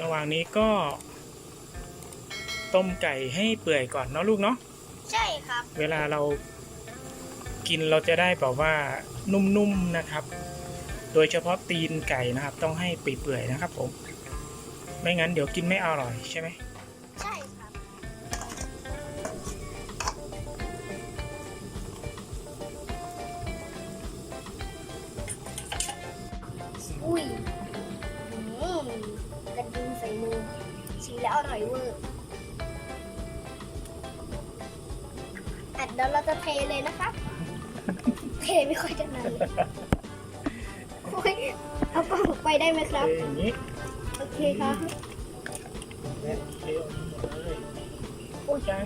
ระหว่างนี้ก็ ต้มไก่ให้เปื่อยก่อนเนาะลูกเนาะใช่ครับ เวลาเรากินเราจะได้แบบว่านุ่มๆนะครับ โดยเฉพาะตีนไก่นะครับ ต้องให้เปื่อยๆนะครับ ผม ไม่งั้นเดี๋ยวกินไม่อร่อยใช่ไหมใช่ครับอุ้ยอืม กระดิ่งใส่มือชิมแล้วอร่อยเวอร์อัดเดี๋ยวเราจะเทเลยนะครับ เทไม่ค่อยจะนานเลยโอ้ยเอากล้องไปได้ไหมครับเอ้ยอย่างนี้โอเคครับและเทออกมาหมดเลยโอ้ยใช่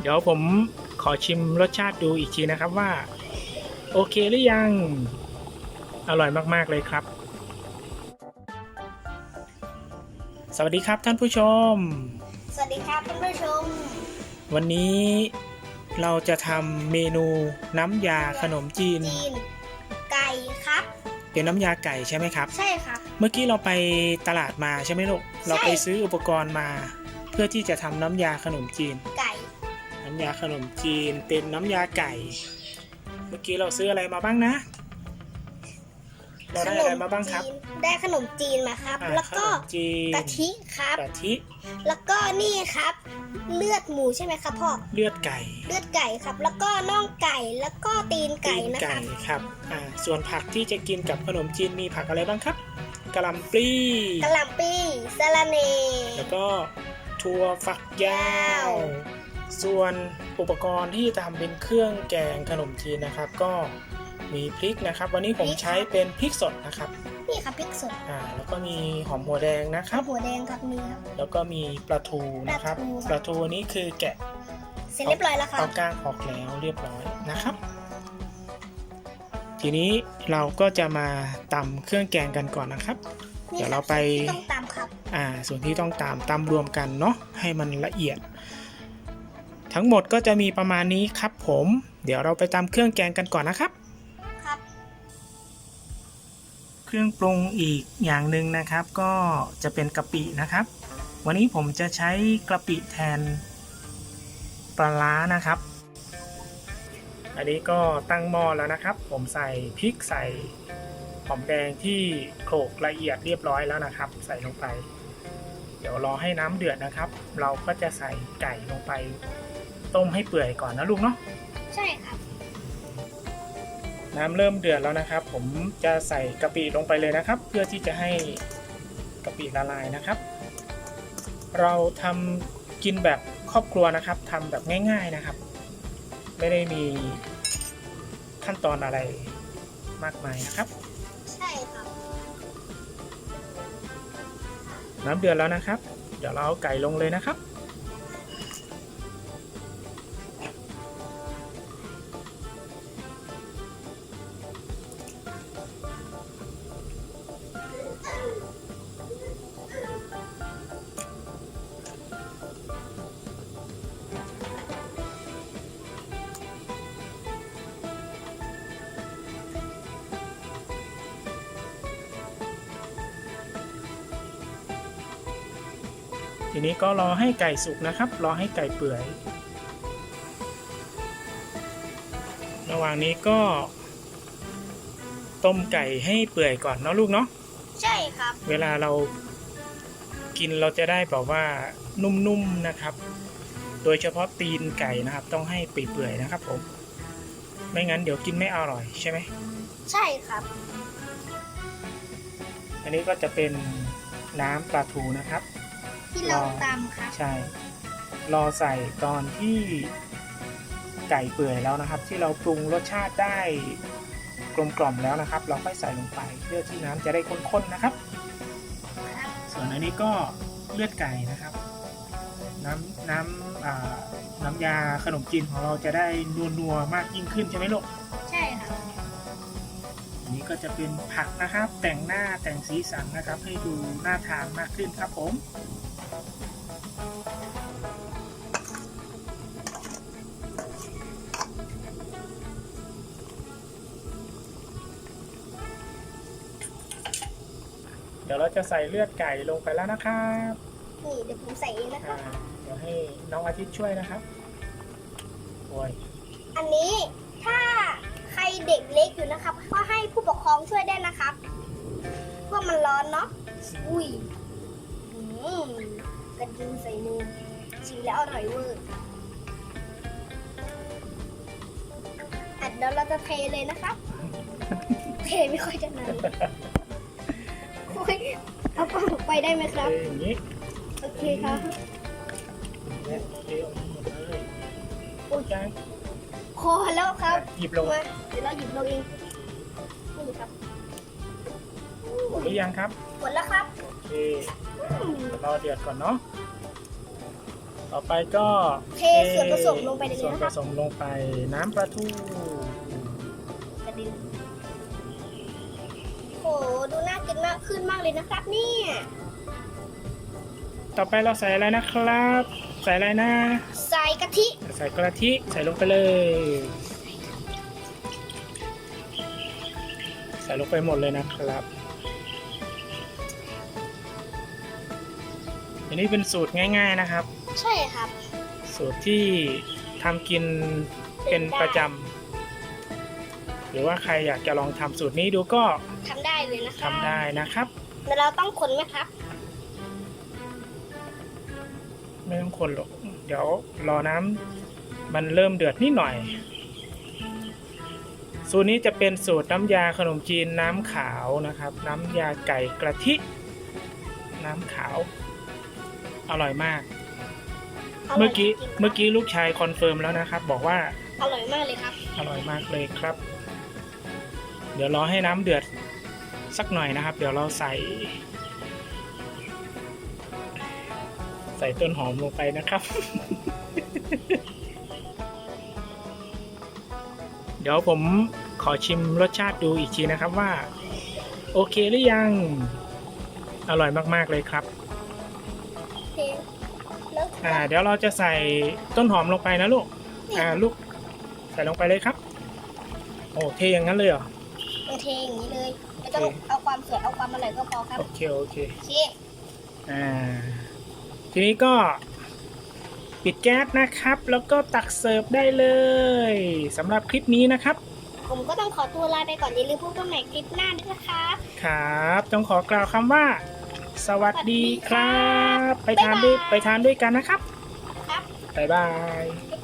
เดี๋ยวผมขอชิมรสชาติดูอีกทีนะครับว่า โอเคหรือยัง อร่อยมาก ๆ เลยครับ สวัสดีครับท่านผู้ชม สวัสดีครับท่านผู้ชม วันนี้เราจะทำเมนูน้ำยาขนมจีน จีน ไก่ครับ เป็นน้ำยาไก่ใช่ไหมครับ ใช่ครับ เมื่อกี้เราไปตลาดมาใช่ไหมลูก เราไปซื้ออุปกรณ์มา เพื่อที่จะทำน้ำยาขนมจีน ไก่ น้ำยาขนมจีนเป็นน้ำยาไก่ เมื่อกี้เราซื้ออะไรมาบ้างนะ เราได้อะไรมาบ้างครับจีนได้ขนมจีนมาครับอ่าแล้วขก็นมจีนกะทิครับกะทิ แล้วก็นี่ครับ เลือดหมูใช่ไหมครับพ่อ เลือดไก่ เลือดไก่ครับ แล้วก็น่องไก่ แล้วก็ตีนไก่ตีนนะคไก่รับครับ อ่า ส่วนผักที่จะกินกับขนมจีนมีผักอะไรบ้างครับกะหล่ำปลีกะหล่ำปีสะระเน แล้วก็ถั่วฝักยาว ส่วนอุปกรณ์ที่ทำเป็นเครื่องแกงขนมจีนนะครับ ก็ มีพริกนะครับ วันนี้ผมใช้เป็นพริกสดนะครับนี่ครับพริกสดอ่าแล้วก็มีหอมหัวแดงนะคครัรับบหัวแดงครับนี่ครับแล้วก็มีปลาทูนะครับปลาทูปลาทูนี้คือแกะ เสร็จเรียบร้อยแล้วครัเอาบก้างออกแล้วเรียบร้อยนะครับ ทีนี้เราก็จะมาตำเครื่องแกงกันก่อนนะครับนี่เดี๋ยวคเราบไปที่ต้องตามครับอ่าส่วนที่ต้องตามตำรวมกันเนาะให้มันละเอียด ทั้งหมดก็จะมีประมาณนี้ครับผม เดี๋ยวเราไปตำเครื่องแกงกันก่อนนะครับครับ เครื่องปรุงอีกอย่างหนึ่งนะครับ ก็จะเป็นกะปินะครับ วันนี้ผมจะใช้กะปิแทนปลาร้านะครับ อันนี้ก็ตั้งหม้อแล้วนะครับ ผมใส่พริกใส่หอมแดงที่โขลกละเอียดเรียบร้อยแล้วนะครับ ใส่ลงไป เดี๋ยวรอให้น้ำเดือดนะครับ เราก็จะใส่ไก่ลงไป ต้มให้เปื่อยก่อนนะลูกเนาะใช่ครับ น้ำเริ่มเดือดแล้วนะครับ ผมจะใส่กะปิลงไปเลยนะครับ เพื่อที่จะให้กะปิละลายนะครับ เราทำกินแบบครอบครัวนะครับทำแบบง่าย ๆนะครับ ไม่ได้มีขั้นตอนอะไรมากมายนะครับ ใช่ครับน้ำเดือดแล้วนะครับ เดี๋ยวเราเอาไก่ลงเลยนะครับ ทีนี้ก็รอให้ไก่สุกนะครับ รอให้ไก่เปื่อย ระหว่างนี้ก็ ต้มไก่ให้เปื่อยก่อนเนาะลูกเนาะ ใช่ครับ เวลาเรากินเราจะได้แบบว่านุ่มๆนะครับ โดยเฉพาะตีนไก่นะครับ ต้องให้เปื่อยๆนะครับผม ไม่งั้นเดี๋ยวกินไม่อร่อยใช่ไหม ใช่ครับ อันนี้ก็จะเป็นน้ำปลาทูนะครับ ที่เราตามครับ ใช่ รอใส่ตอนที่ไก่เปื่อยแล้วนะครับ ที่เราปรุงรสชาติได้กลมกล่อมแล้วนะครับ เราค่อยใส่ลงไปเพื่อที่น้ำจะได้ข้นๆนะครับ ส่วนอันนี้ก็เลือดไก่นะครับ น้ำน้ำอ่าน้ำยาขนมจีนของเราจะได้นัวๆมากยิ่งขึ้นใช่ไหมลูกใช่ครับอันนี้ก็จะเป็นผักนะครับ แต่งหน้าแต่งสีสันนะครับ ให้ดูน่าทานมากขึ้นครับผม เดี๋ยวเราจะใส่เลือดไก่ลงไปแล้วนะครับนี่เดี๋ยวผมใส่เองนะคอ่ารับเดี๋ยวให้น้องอาทิตย์ช่วยนะครับโอ้ยอันนี้ถ้าใครเด็กเล็กอยู่นะครับ ก็ให้ผู้ปกครองช่วยได้นะครับเพราะมันร้อนเนาะอุ้ยอืมกระดิ่งใส่มือชิมแล้วอร่อยเวอร์อะเดี๋ยวเราจะเทเลยนะครับ เทไม่ค่อยจะนานโอ้ยเอากล้องไปได้ไหมครับเอ้ยอย่างนี้โอเคครับเนี่ยเทออกมาหมดเลยโอ้ยจ้าพอแล้วครับหยิบลงมาเดี๋ยวเราหยิบลงเองนี่ครับหมดหรือยังครับหมดแล้วครับโอเคอืม รอเดือดก่อนเนาะต่อไปก็เทส่วนผสมลงไปเลยส่วนนะผครับสมลงไปน้ำปลาทู หดูน่ากินมากขึ้นมากเลยนะครับเนี่ยต่อไปเราใส่อะไรนะครับ ใส่อะไรนะ ใส่กะทิ ใส่กระทิใส่ลงไปเลย ใส่ลงไปหมดเลยนะครับอันนี้เป็นสูตรง่าย ๆนะครับ ใช่ครับ สูตรที่ทำกินเป็นประจำ หรือว่าใครอยากจะลองทำสูตรนี้ดูก็ทำได้เลยนะครับทำได้นะครับแล้วเราต้องคนไหมครับ ไม่ต้องคนหรอกเดี๋ยวรอน้ำมันเริ่มเดือดนิดหน่อย สูตรนี้จะเป็นสูตรน้ำยาขนมจีนน้ำขาวนะครับ น้ำยาไก่กระทิ น้ำขาว อร่อยมาก เมื่อกี้เมื่อกี้ลูกชายคอนเฟิร์มแล้วนะครับ บอกว่าอร่อยมากเลยครับ อร่อยมากเลยครับ เดี๋ยวรอให้น้ำเดือดสักหน่อยนะครับ เดี๋ยวเราใส่ ใส่ต้นหอมลงไปนะครับ เดี๋ยวผมขอชิมรสชาติดูอีกทีนะครับว่า โอเคหรือยัง อร่อยมากๆเลยครับเทแล้วอ่าเดี๋ยวเราจะใส่ต้นหอมลงไปนะลูกอ่าลูกใส่ลงไปเลยครับ โอ้เทอย่างนั้นเลยเหรอ เทอย่างนี้เลยไม่ต้องเอาความสวยเอาความอร่อยก็พอครับโอเคโอเคโอเคอ่าทีนี้ก็ปิดแก๊สนะครับ แล้วก็ตักเสิร์ฟได้เลยสำหรับคลิปนี้นะครับ ผมก็ต้องขอตัวลาไปก่อนอย่าลืมพบกันใหม่คลิปหน้าด้วยนะครับ ครับ ต้องขอกล่าวคำว่า สวัสดีครับ ไปทานด้วยบ๊ายบายไปทานด้วยกันนะครับ ครับบ๊ายบายบ๊าย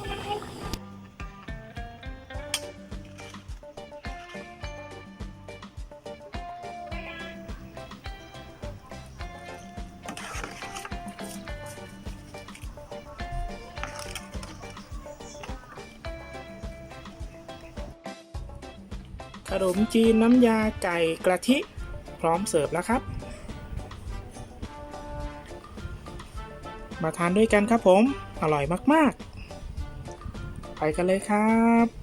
บาย ขนมจีนน้ำยาไก่กระทิพร้อมเสิร์ฟแล้วครับ มาทานด้วยกันครับผม อร่อยมาก ๆ ไปกันเลยครับ